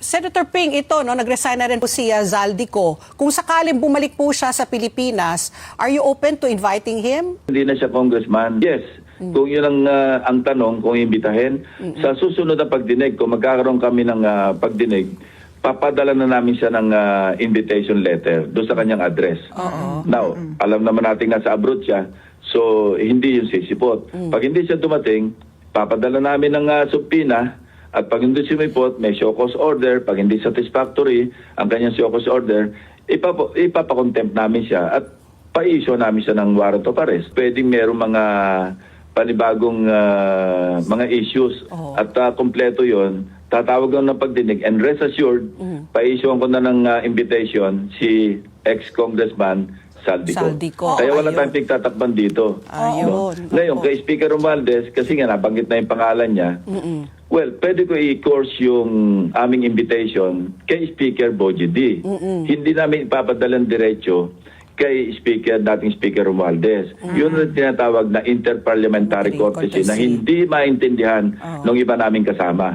Senator Ping, ito, no, nag-resign na rin po si uh, Zaldico. Kung sakaling bumalik po siya sa Pilipinas, are you open to inviting him? Hindi na siya congressman. Yes. Kung yun ang, ah, ang tanong, kung imbitahin, sa susunod na pagdinig, kung magkakaroon kami ng ah, pagdinig, papadala na namin siya ng ah, invitation letter doon sa kanyang address. Now, alam naman natin nasa abroad siya, so hindi yun sisipot. Pag hindi siya dumating, papadala namin ng ah, subpina at pag hindi sumipot, may show cause order. Pag hindi satisfactory ang kanyang show cause order, ipapa, ipapakontempt namin siya at pa-issue namin siya ng warrant of arrest. Pwedeng merong mga panibagong ah, mga issues Oo. at ah, kompleto yon tatawag lang ng pagdinig and rest assured, pa-issue ko na ng ah, invitation si ex-congressman Saldico. Saldico, Kaya wala ayun. tayong pigtatakpan dito. Ayun. No? Ngayon, kay Speaker Romualdez, kasi nga nabanggit na yung pangalan niya, well, pwede ko i-course yung aming invitation kay Speaker Boji D. Hindi namin ipapadalang diretso kay Speaker, dating Speaker Romualdez. Yun ang tinatawag na interparliamentary Interparliamentary courtesy na courtesy. hindi maintindihan Oo. ng iba naming kasama.